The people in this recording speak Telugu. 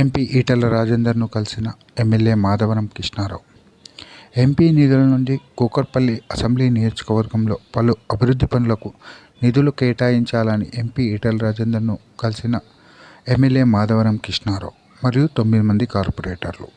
ఎంపీ ఈటెల రాజేందర్ను కలిసిన ఎమ్మెల్యే మాధవరం కృష్ణారావు. ఎంపీ నిధుల నుండి కూకట్పల్లి అసెంబ్లీ నియోజకవర్గంలో పలు అభివృద్ధి పనులకు నిధులు కేటాయించాలని ఎంపీ ఈటల రాజేందర్ను కలిసిన ఎమ్మెల్యే మాధవరం కృష్ణారావు మరియు తొమ్మిది మంది కార్పొరేటర్లు.